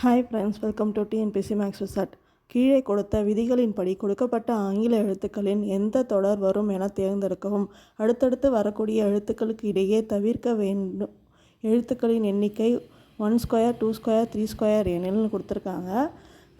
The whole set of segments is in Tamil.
Hi friends welcome to TNPSC maths result கீழே கொடுத்த விதிகளின்படி கொடுக்கப்பட்ட ஆங்கில எழுத்துக்களின் எந்த தொடர் வரும் என தேர்ந்தெடுக்கவும் அடுத்தடுத்து வரக்கூடிய எழுத்துக்களுக்கு இடையே தவிர்க்க வேண்டும். எழுத்துக்களின் எண்ணிக்கை one square two square three square எண்ணில்னு கொடுத்துருக்காங்க.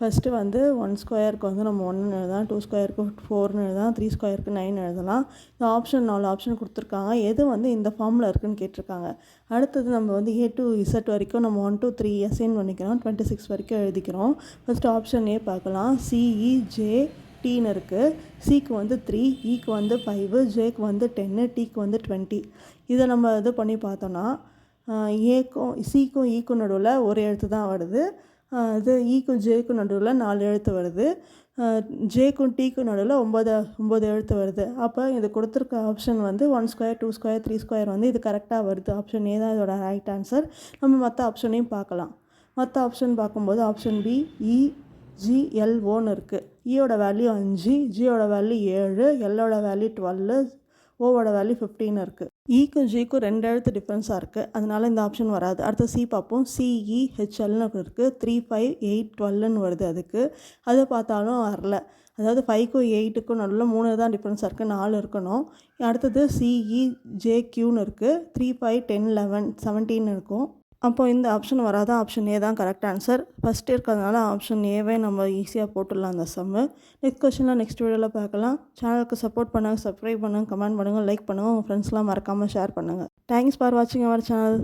ஃபஸ்ட்டு வந்து ஒன் ஸ்கொயருக்கு வந்து நம்ம ஒன்று எழுதலாம் டூ ஸ்கொயருக்கு ஃபோர்னு எழுதலாம் த்ரீ ஸ்கொயருக்கு நைன் எழுதலாம். இந்த ஆப்ஷன் நாலு ஆப்ஷன் கொடுத்துருக்காங்க. எது வந்து இந்த ஃபார்மில் இருக்குன்னு கேட்டிருக்காங்க. அடுத்தது நம்ம வந்து ஏ டு இசட் வரைக்கும் நம்ம ஒன் டூ த்ரீ அசைன் பண்ணிக்கிறோம். டுவெண்ட்டி சிக்ஸ் வரைக்கும் எழுதிக்கிறோம். ஃபஸ்ட்டு ஆப்ஷன் ஏ பார்க்கலாம். சிஇ ஜே e, டீன்னு இருக்குது சிக்கு வந்து த்ரீ இக்கு e வந்து ஃபைவு ஜேக்கு வந்து டென்னு டிக்கு வந்து டுவெண்ட்டி இதை நம்ம இது பண்ணி பார்த்தோன்னா ஏக்கும் சிக்கும் ஈக்கும் e நடுவில் ஒரு எழுத்து தான் வருது. இது e ஈக்கும் ஜேக்கும் நடுவில் நாலு எழுத்து வருது. ஜேக்கும் டீக்கும் நடுவில் ஒம்பது ஒம்பது எழுத்து வருது. அப்போ இது கொடுத்துருக்க ஆப்ஷன் வந்து one square two square three square வந்து இது கரெக்டாக வருது. ஆப்ஷன் ஏ தான் இதோட ரைட் ஆன்சர் நம்ம மற்ற ஆப்ஷனையும் பார்க்கலாம். மற்ற ஆப்ஷன் பார்க்கும்போது ஆப்ஷன் பி இ e, ஜிஎல்ஓன்னு இருக்குது இயோட e வேல்யூ அஞ்சு ஜியோட வேல்யூ ஏழு எல்லோட வேல்யூ டுவெல்லு ஓவோட வேல்யூ ஃபிஃப்டீன் இருக்குது ஈக்கும் e ஜிக்கும் ரெண்டு எழுத்து டிஃப்ரென்ஸாக இருக்குது அதனால இந்த ஆப்ஷன் வராது. அடுத்து சி பார்ப்போம். சிஇ ஹெச்எல்னு இருக்குது த்ரீ ஃபைவ் எயிட் டுவெல்னு வருது அதுக்கு. அதை பார்த்தாலும் வரல. அதாவது ஃபைவ்க்கும் எயிட்டுக்கும் நடுவில் மூணு தான் டிஃப்ரென்ஸாக இருக்குது நாலு இருக்கணும். அடுத்தது சிஇ ஜேக்யூன்னு இருக்குது three five ten eleven seventeen இருக்கும். அப்போ இந்த ஆப்ஷன் வராத? ஆப்ஷன் ஏ தான் கரெக்ட் ஆன்சர் ஃபஸ்ட் இருக்கிறதுனால ஆப்ஷன் ஏவே நம்ம ஈஸியாக போட்டுடலாம் அந்த சம்மு நெக்ஸ்ட் கொஷனில் நெக்ஸ்ட் வீடியோவில் பார்க்கலாம். சேனலுக்கு சப்போர்ட் பண்ணுங்கள் சப்ஸ்கிரைப் பண்ணுங்கள் கமெண்ட் பண்ணுங்கள் லைக் பண்ணுங்கள் உங்கள் ஃப்ரெண்ட்ஸ்லாம் மறக்காமல் ஷேர் பண்ணுங்கள் தேங்க்ஸ் ஃபார் வாட்சிங் அவர் சேனல்